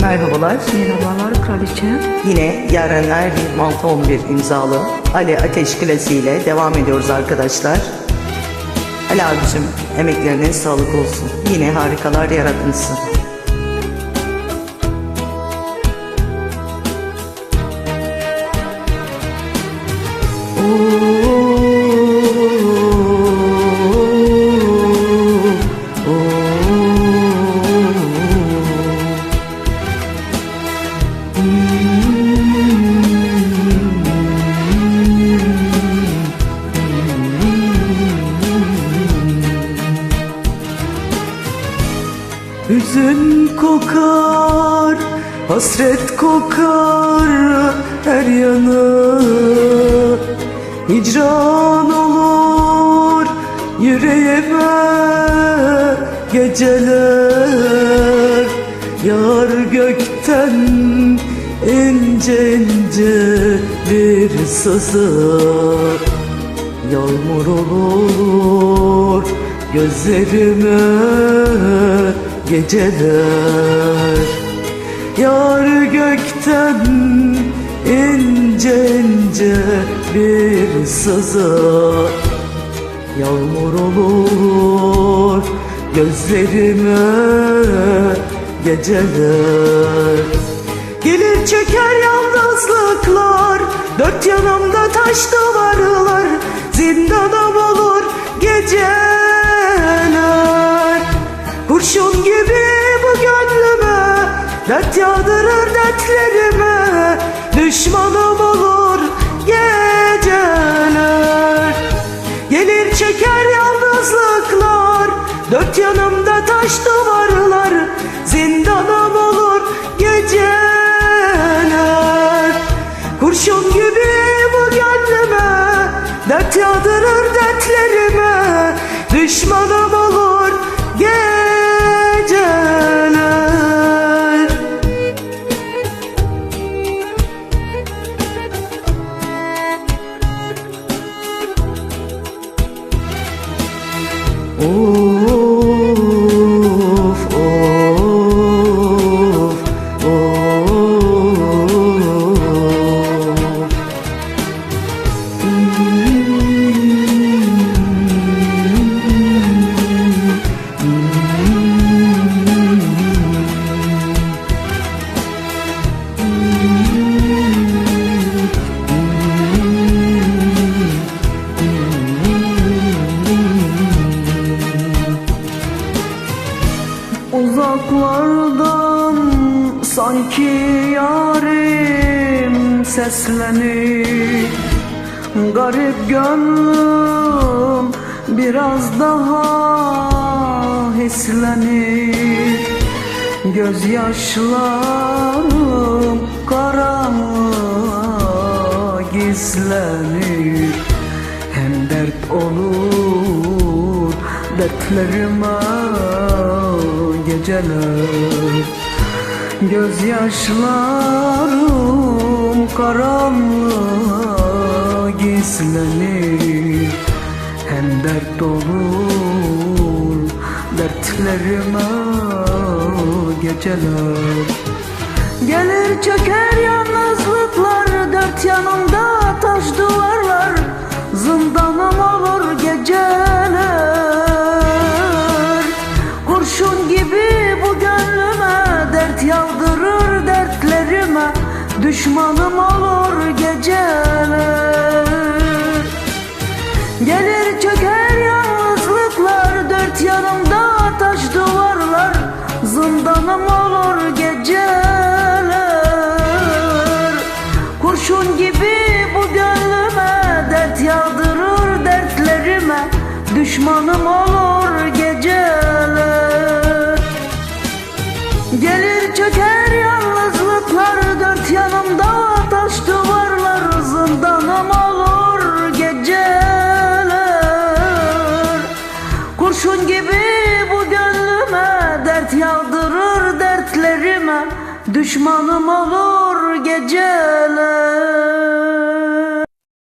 Merhabalar. Merhabalar kraliçem. Yine Yarenler 2611 imzalı Ali Ateş klasiğiyle devam ediyoruz arkadaşlar. Ali abicim emeklerine sağlık olsun. Yine harikalar yaratmışsın. Kokar, hasret kokar her yanı. Hicran olur yüreğime geceler. Yar gökten ince ince bir sızır Yağmur olur gözlerime geceler. Yar gökten ince ince bir sızı Yağmur olur gözlerime geceler. Gelir çeker yalnızlıklar Dört yanımda taş duvarlar Zindanım olur dertlerime Düşmanım olur geceler. Gelir çeker yalnızlıklar Dört yanımda taş duvarlar Zindanım olur geceler. Kurşun gibi bu gönlüme Dert yağdırır dertlerime Düşmanım Oh. Sanki yarim seslenir. Garip gönlüm biraz daha hislenir. Gözyaşlarım karanlığa gizlenir. Hem dert olur dertlerime geceler Gözyaşlarım karanlığa gizlenir. Hem dert olur dertlerime geceler. Gelir çöker Düşmanım olur geceler. Gelir çöker yalnızlıklar. Dört yanımda taş duvarlar. Zindanım olur geceler. Kurşun gibi bu gönlüme Dert yağdırır dertlerime. Düşmanım olur geceler. Gelir çöker Düşmanım olur geceler